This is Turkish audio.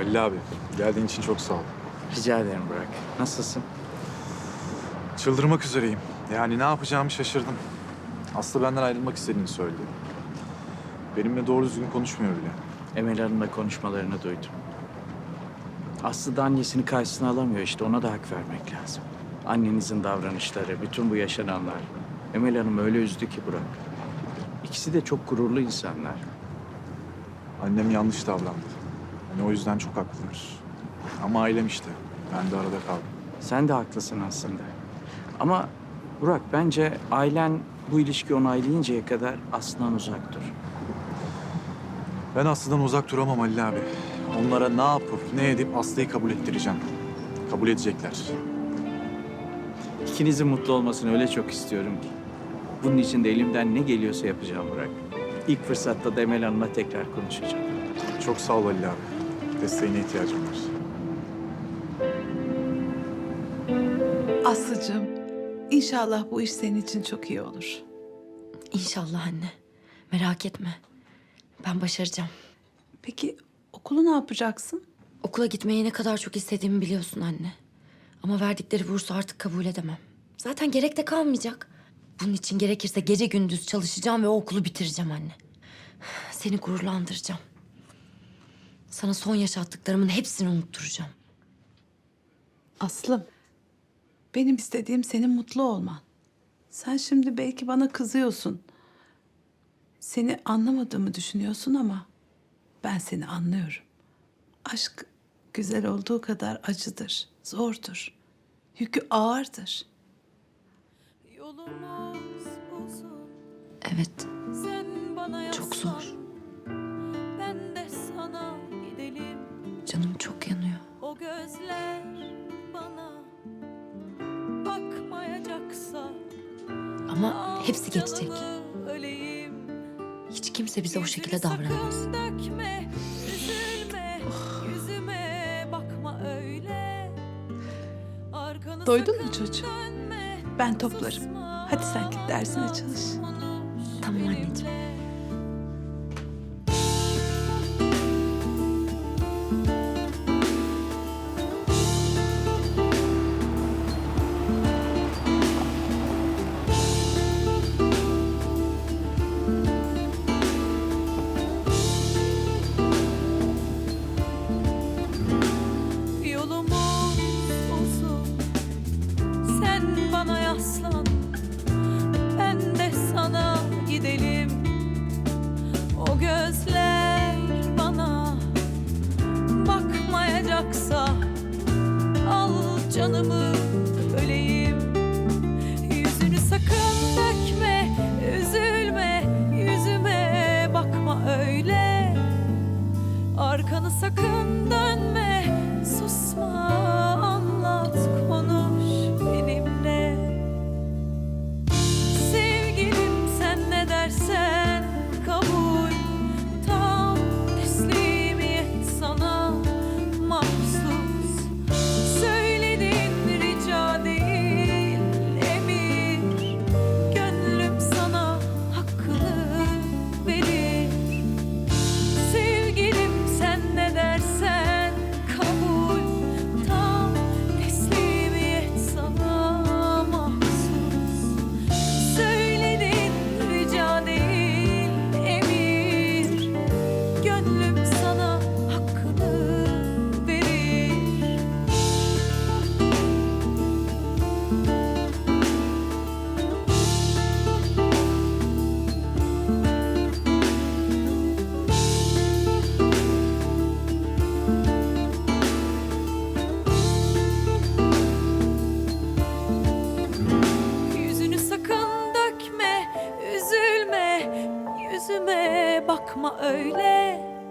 Halil abi, geldiğin için çok sağ ol. Rica ederim Burak. Nasılsın? Çıldırmak üzereyim. Yani ne yapacağımı şaşırdım. Aslı benden ayrılmak istediğini söyledi. Benimle doğru düzgün konuşmuyor bile. Emel Hanım'la konuşmalarını duydum. Aslı da annesini karşısına alamıyor işte ona da hak vermek lazım. Annenizin davranışları, bütün bu yaşananlar. Emel Hanım öyle üzdü ki Burak. İkisi de çok gururlu insanlar. Annem yanlış davrandı. Hani o yüzden çok haklılar. Ama ailem işte. Ben de arada kaldım. Sen de haklısın aslında. Ama Burak bence ailen bu ilişkiyi onaylayıncaya kadar Aslı'dan uzak dur. Ben Aslı'dan uzak duramam Halil abi. Onlara ne yapıp ne edip Aslı'yı kabul ettireceğim. Kabul edecekler. İkinizin mutlu olmasını öyle çok istiyorum ki. Bunun için de elimden ne geliyorsa yapacağım Burak. İlk fırsatta da Emel Hanım'la tekrar konuşacağım. Çok sağ ol Halil abi. Desteğine ihtiyacım var. Aslıcığım, inşallah bu iş senin için çok iyi olur. İnşallah anne. Merak etme. Ben başaracağım. Peki okulu ne yapacaksın? Okula gitmeyi ne kadar çok istediğimi biliyorsun anne. Ama verdikleri bursu artık kabul edemem. Zaten gerek de kalmayacak. Bunun için gerekirse gece gündüz çalışacağım ve o okulu bitireceğim anne. Seni gururlandıracağım. Sana son yaşattıklarımın hepsini unutturacağım. Aslım, benim istediğim senin mutlu olman. Sen şimdi belki bana kızıyorsun. Seni anlamadığımı düşünüyorsun ama ben seni anlıyorum. Aşk güzel olduğu kadar acıdır, zordur. Yükü ağırdır. Yolumuz uzun, Evet, sen bana çok zor. Gözler bana bakmayacaksa Ama hepsi geçecek. canımı öleyim. Hiç kimse bize o şekilde Yüzünü davranamaz. Sakın dökme, üzülme, yüzüme bakma öyle. Arkanı Doydun mu sakın çocuğum? dönme, Ben toplarım. susma, Hadi sen git dersine çalış. Tamam anneciğim. Canımı öleyim. Yüzünü sakın dökme Üzülme Yüzüme bakma öyle. Arkanı sakın öyle